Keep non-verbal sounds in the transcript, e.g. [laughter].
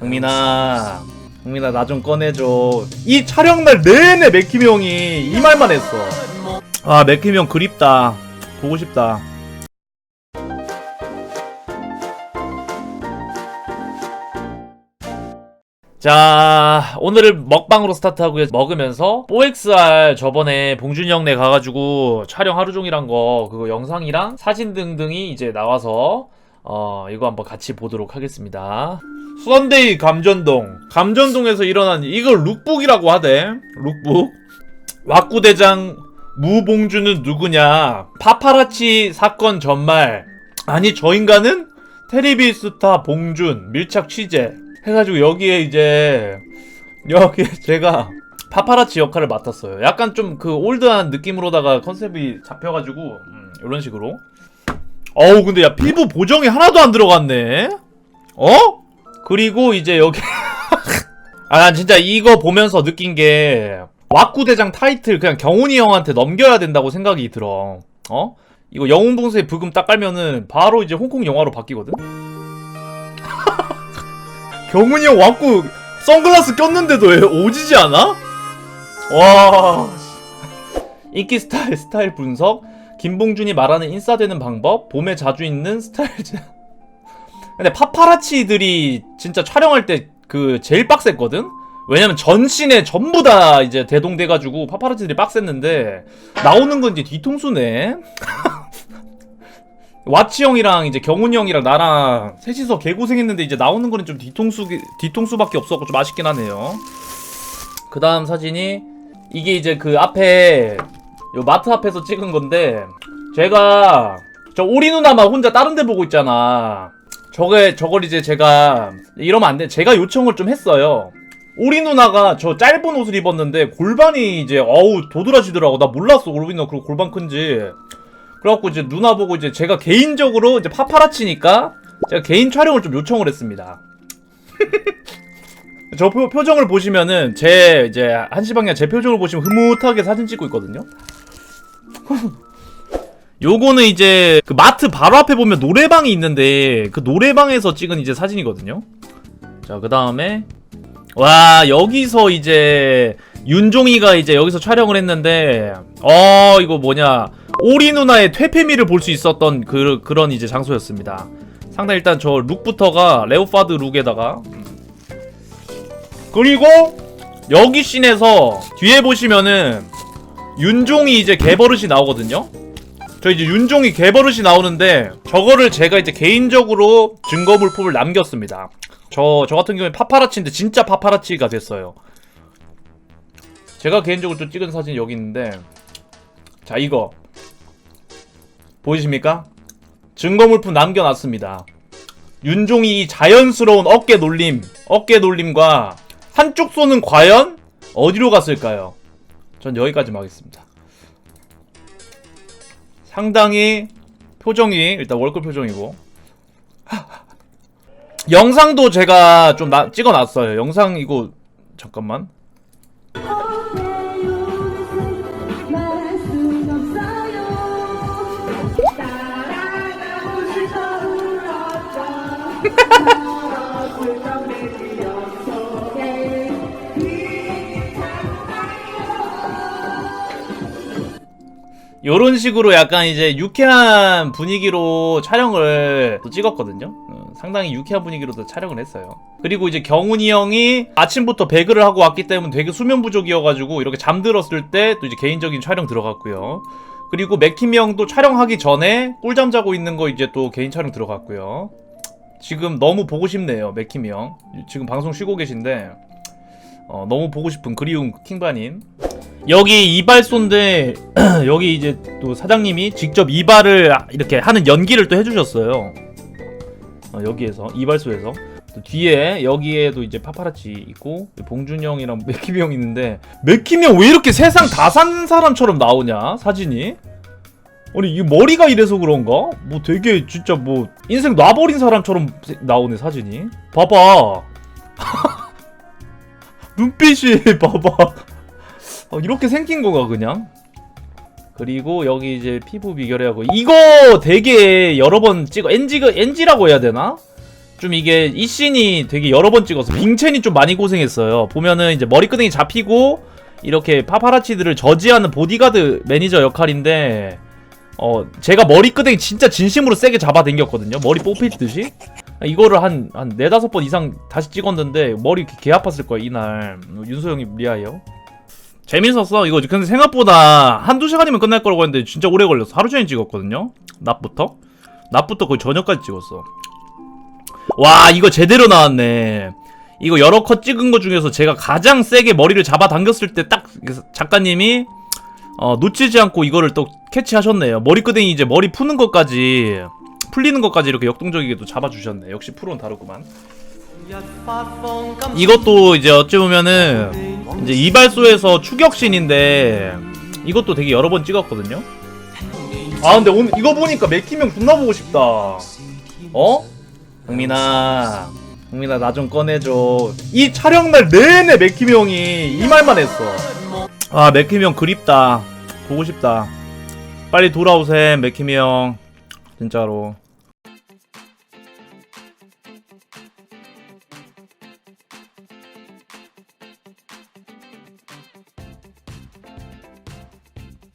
흥민아 흥민아 나 좀 꺼내줘. 이 촬영날 내내 맥힘 형이 이 말만 했어. 아 맥힘 형 그립다. 보고 싶다. 자 오늘을 먹방으로 스타트하고요. 먹으면서 4XR 저번에 봉준이 형네 가가지고 촬영 하루 종일 한 거 그거 영상이랑 사진 등등이 이제 나와서 어 이거 한번 같이 보도록 하겠습니다 수원데이 감전동. 감전동에서 일어난 이걸 룩북이라고 하대. 룩북. 왁구대장 무봉주는 누구냐? 파파라치 사건 전말. 아니 저 인간은 테레비 스타 봉준 밀착 취재. 해가지고 여기에 이제 여기에 제가 파파라치 역할을 맡았어요. 약간 좀 그 올드한 느낌으로다가 컨셉이 잡혀가지고 음, 이런 식으로. 어우 근데 야 피부 보정이 하나도 안 들어갔네. 어? 그리고 이제 여기 [laughs] 아 난 진짜 이거 보면서 느낀 게 왁구대장 타이틀 그냥 경훈이 형한테 넘겨야 된다고 생각이 들어 어? 이거 영웅봉쇄 부금 딱 깔면은 바로 이제 홍콩 영화로 바뀌거든 [laughs] 경훈이 형 왁구 선글라스 꼈는데도 왜 오지지 않아? 와 씨. 인기 스타일 스타일 분석 김봉준이 말하는 인싸되는 방법 봄에 자주 있는 스타일 근데 파파라치들이 진짜 촬영할 때 그 제일 빡셌거든? 왜냐면 전신에 전부 다 이제 대동돼가지고 파파라치들이 빡셌는데 나오는 건 이제 뒤통수네. [laughs] 와치 형이랑 이제 경훈이 형이랑 나랑 셋이서 개고생했는데 이제 나오는 거는 좀 뒤통수 뒤통수밖에 없어서 좀 아쉽긴 하네요. 그 다음 사진이 이게 이제 그 앞에 요 마트 앞에서 찍은 건데 제가 저 오리 누나만 혼자 다른 데 보고 있잖아. 저게 저걸 이제 제가 이러면 안 돼. 제가 요청을 좀 했어요. 오리 누나가 저 짧은 옷을 입었는데 골반이 이제 어우 도드라지더라고. 나 몰랐어. 오리 누나 그 골반 큰지. 그래갖고 이제 누나 보고 이제 제가 개인적으로 이제 파파라치니까 제가 개인 촬영을 좀 요청을 했습니다. [laughs] 저 표, 표정을 보시면은 제 이제 한시방향 제 표정을 보시면 흐뭇하게 사진 찍고 있거든요. 요거는 이제 그 마트 바로 앞에 보면 노래방이 있는데 그 노래방에서 찍은 이제 사진이거든요. 자, 그 다음에 와 여기서 이제 윤종이가 이제 여기서 촬영을 했는데 어 이거 뭐냐 오리 누나의 퇴폐미를 볼 수 있었던 그 그런 이제 장소였습니다. 상당히 일단 저 룩부터가 레오파드 룩에다가 그리고 여기 씬에서 뒤에 보시면은 윤종이 이제 개버릇이 나오거든요. 저 이제 윤종이 개버릇이 나오는데 저거를 제가 이제 개인적으로 증거 물품을 남겼습니다. 저, 저 같은 경우에 파파라치인데 진짜 파파라치가 됐어요. 제가 개인적으로 좀 찍은 사진이 여기 있는데 자 이거 보이십니까? 증거 물품 남겨놨습니다. 윤종이 이 자연스러운 어깨 놀림, 어깨 놀림과 한쪽 손은 과연 어디로 갔을까요? 전 여기까지만 하겠습니다. 상당히 표정이 일단 월급 표정이고 영상도 제가 좀 나- 찍어놨어요. 영상 이거 잠깐만. 요런 식으로 약간 이제 유쾌한 분위기로 촬영을 또 찍었거든요. 어, 상당히 유쾌한 분위기로도 촬영을 했어요. 그리고 이제 경훈이 형이 아침부터 배그를 하고 왔기 때문에 되게 수면 부족이어가지고 이렇게 잠들었을 때 또 이제 개인적인 촬영 들어갔고요. 그리고 맥킴이 형도 촬영하기 전에 꿀잠 자고 있는 거 이제 또 개인 촬영 들어갔고요. 지금 너무 보고 싶네요, 맥킴이 형. 지금 방송 쉬고 계신데 어, 너무 보고 싶은 그리운 킹바님. 여기 이발소인데 [clears throat] 여기 이제 또 사장님이 직접 이발을 이렇게 하는 연기를 또 해주셨어요. 어, 여기에서 이발소에서 또 뒤에 여기에도 이제 파파라치 있고 봉준 형이랑 [laughs] 맥킴이 형 있는데 맥킴이 형왜 이렇게 세상 다 산 사람처럼 나오냐 사진이? 아니 이 머리가 이래서 그런가? 뭐 되게 진짜 뭐 인생 놔버린 사람처럼 세- 나오네 사진이. 봐봐. [laughs] 눈빛이 [laughs] 봐봐. 어, 이렇게 생긴 거가 그냥. 그리고 여기 이제 피부 비결하고 이거 되게 여러 번 찍어 NG가 NG라고 해야 되나? 좀 이게 이 씬이 되게 여러 번 찍어서 빙첸이 좀 많이 고생했어요. 보면은 이제 머리끄댕이 잡히고 이렇게 파파라치들을 저지하는 보디가드 매니저 역할인데 어 제가 머리끄댕이 진짜 진심으로 세게 잡아당겼거든요. 머리 뽑힐 듯이 이거를 한한 네다섯 번 이상 다시 찍었는데 머리 개 아팠을 거야 이날 윤소 형이 미아예요. 재밌었어. 이거 근데 생각보다 한두 시간이면 끝날 거라고 했는데 진짜 오래 걸렸어. 하루 종일 찍었거든요. 낮부터? 낮부터 거의 저녁까지 찍었어. 와 이거 제대로 나왔네. 이거 여러 컷 찍은 거 중에서 제가 가장 세게 머리를 잡아 당겼을 때 딱 작가님이 어, 놓치지 않고 이거를 또 캐치하셨네요. 머리끄댕이 이제 머리 푸는 것까지 풀리는 것까지 이렇게 역동적이게 도 잡아주셨네. 역시 프로는 다르구만. 이것도 이제 어찌 보면은 이제 이발소에서 추격신인데 이것도 되게 여러 번 찍었거든요. 아 근데 오늘 이거 보니까 맥키명 존나 보고 싶다. 어? 흥민아, 흥민아 나 좀 꺼내줘. 이 촬영 날 내내 맥키명이 이 말만 했어. 아 맥키명 그립다. 보고 싶다. 빨리 돌아오셈 맥키명. 진짜로.